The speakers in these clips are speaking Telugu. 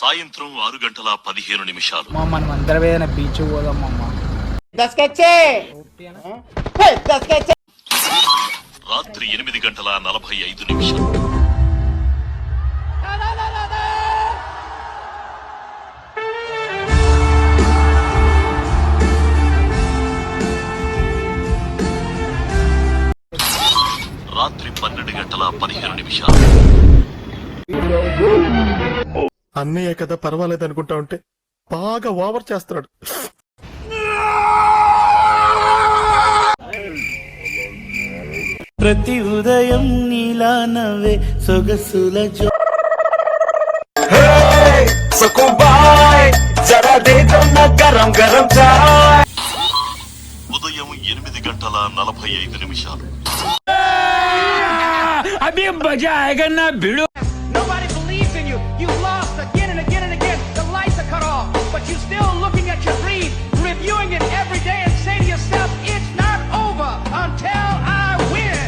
సాయంత్రం ఆరు గంటల పదిహేను నిమిషాలు. మనం అందరం ఏదైనా బీచ్ పోదాం అమ్మ? రాత్రి ఎనిమిది గంటల నలభై ఐదు నిమిషాలు. రాత్రి పన్నెండు గంటల పదిహేను నిమిషాలు. అన్నయ్య కదా పర్వాలేదు అనుకుంటా ఉంటే బాగా ఓవర్ చేస్తున్నాడు ప్రతి ఉదయం నీలా నవ్వే సొగసుల జో ఉదయం ఎనిమిది గంటల నలభై ఐదు నిమిషాలు Nobody but you're still looking at your dream, reviewing it every day, and say to yourself, "It's not over until I win."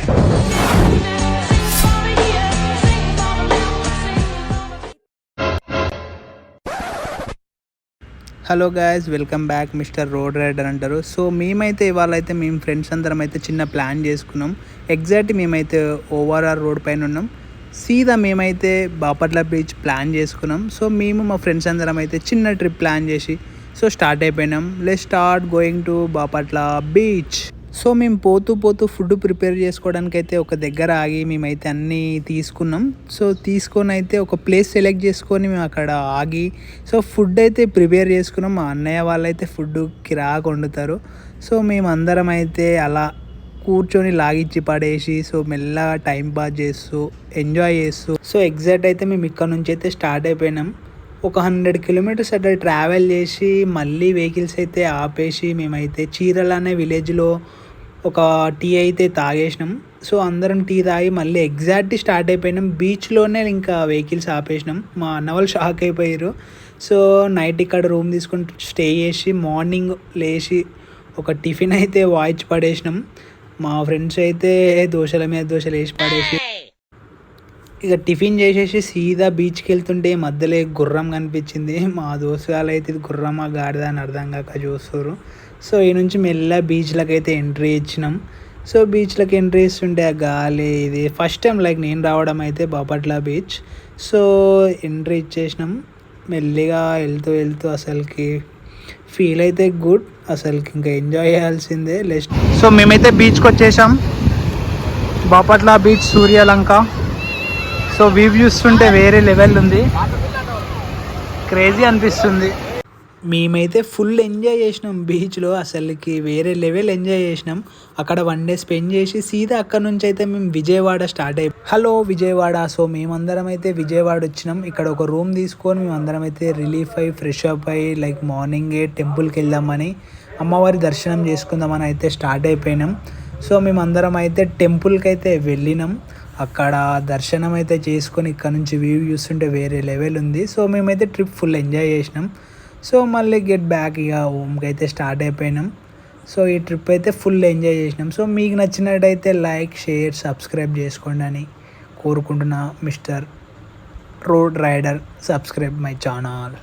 Hello guys welcome back mister road rider అంటారు సో మేమైతే ఇవాళ అయితే మేము ఫ్రెండ్స్ అందరం అయితే చిన్న ప్లాన్ చేసుకున్నాం ఎగ్జాక్ట్ మేమైతే ఓవరాల్ రోడ్ పైన ఉన్నాం సీదా మేమైతే బాపట్ల బీచ్ ప్లాన్ చేసుకున్నాం. సో మేము మా ఫ్రెండ్స్ అందరం అయితే చిన్న ట్రిప్ ప్లాన్ చేసి సో స్టార్ట్ అయిపోయినాం. Let start going to Bapatla beach. So మేము పోతూ పోతూ ఫుడ్ ప్రిపేర్ చేసుకోవడానికి అయితే ఒక దగ్గర ఆగి మేమైతే అన్నీ తీసుకున్నాం. సో తీసుకొని అయితే ఒక ప్లేస్ సెలెక్ట్ చేసుకొని మేము అక్కడ ఆగి సో ఫుడ్ అయితే ప్రిపేర్ చేసుకున్నాం. మా అన్నయ్య వాళ్ళైతే ఫుడ్ కిరాక్ వండుతారు. సో మేము అందరం అయితే అలా కూర్చొని లాగిచ్చి పడేసి సో మెల్లగా టైం పాస్ చేస్తూ ఎంజాయ్ చేస్తూ. సో ఎగ్జాక్ట్ అయితే మేము ఇక్కడ నుంచి అయితే స్టార్ట్ అయిపోయినాం. ఒక హండ్రెడ్ కిలోమీటర్స్ అట్లా ట్రావెల్ చేసి మళ్ళీ వెహికల్స్ అయితే ఆపేసి మేమైతే చీరల అనే విలేజ్లో ఒక టీ అయితే తాగేసినాం. సో అందరం టీ తాగి మళ్ళీ ఎగ్జాక్ట్ స్టార్ట్ అయిపోయినాం. బీచ్లోనే ఇంకా వెహికల్స్ ఆపేసినాం. మా అన్న వాళ్ళు షాక్ అయిపోయారు. సో నైట్ ఇక్కడ రూమ్ తీసుకుని స్టే చేసి మార్నింగ్ లేచి ఒక టిఫిన్ అయితే వాయిచ్ పడేసినాం. మా ఫ్రెండ్స్ అయితే దోశల మీద దోశలు వేసి పడేసి ఇక టిఫిన్ చేసేసి సీదా బీచ్కి వెళ్తుంటే మధ్యలో గుర్రం కనిపించింది. మా దోస్తుగాలు అయితే ఇది గుర్రమా గాడిద అని అర్థం కాక చూస్తారు సో ఈ నుంచి మెల్ల బీచ్లకు అయితే ఎంట్రీ ఇచ్చినాం. సో బీచ్లకు ఎంట్రీ ఇస్తుంటే ఆ గాలి ఇది ఫస్ట్ టైం లైక్ నేను రావడం అయితే బాపట్ల బీచ్. సో ఎంట్రీ ఇచ్చేసినాం. మెల్లిగా వెళ్తూ వెళ్తూ అసలుకి ఫీల్ అయితే గుడ్ అసలుకి ఇంకా ఎంజాయ్ చేయాల్సిందే. లెస్ట్ సో మేమైతే బీచ్కి వచ్చేసాం Bapatla beach Suryalanka. So view చూస్తుంటే వేరే లెవెల్ ఉంది. క్రేజీ అనిపిస్తుంది. మేమైతే ఫుల్ ఎంజాయ్ చేసినాం. బీచ్లో అసలుకి వేరే లెవెల్ ఎంజాయ్ చేసినాం. అక్కడ వన్ డే స్పెండ్ చేసి సీదా అక్కడ నుంచి అయితే మేము విజయవాడ స్టార్ట్ అయ్యి. హలో విజయవాడ. సో మేమందరం అయితే విజయవాడ వచ్చినాం. ఇక్కడ ఒక రూమ్ తీసుకొని మేమందరం అయితే రిలీఫ్ అయ్యి ఫ్రెష్ అప్ అయ్యి లైక్ మార్నింగే టెంపుల్కి వెళ్దామని అమ్మవారి దర్శనం చేసుకుందామని అయితే స్టార్ట్ అయిపోయినాం. సో మేమందరం అయితే టెంపుల్కి అయితే వెళ్ళినాం. అక్కడ దర్శనం అయితే చేసుకొని ఇక్కడ నుంచి వ్యూ చూస్తుంటే వేరే లెవెల్ ఉంది. సో మేమైతే ట్రిప్ ఫుల్ ఎంజాయ్ చేసినాం. సో మళ్ళీ గెట్ బ్యాక్ ఇక హోమ్కి అయితే స్టార్ట్ అయిపోయినాం. సో ఈ ట్రిప్ అయితే ఫుల్ ఎంజాయ్ చేసినాం. సో మీకు నచ్చినట్టయితే లైక్ షేర్ సబ్స్క్రైబ్ చేసుకోండి అని కోరుకుంటున్నా mister road rider subscribe my channel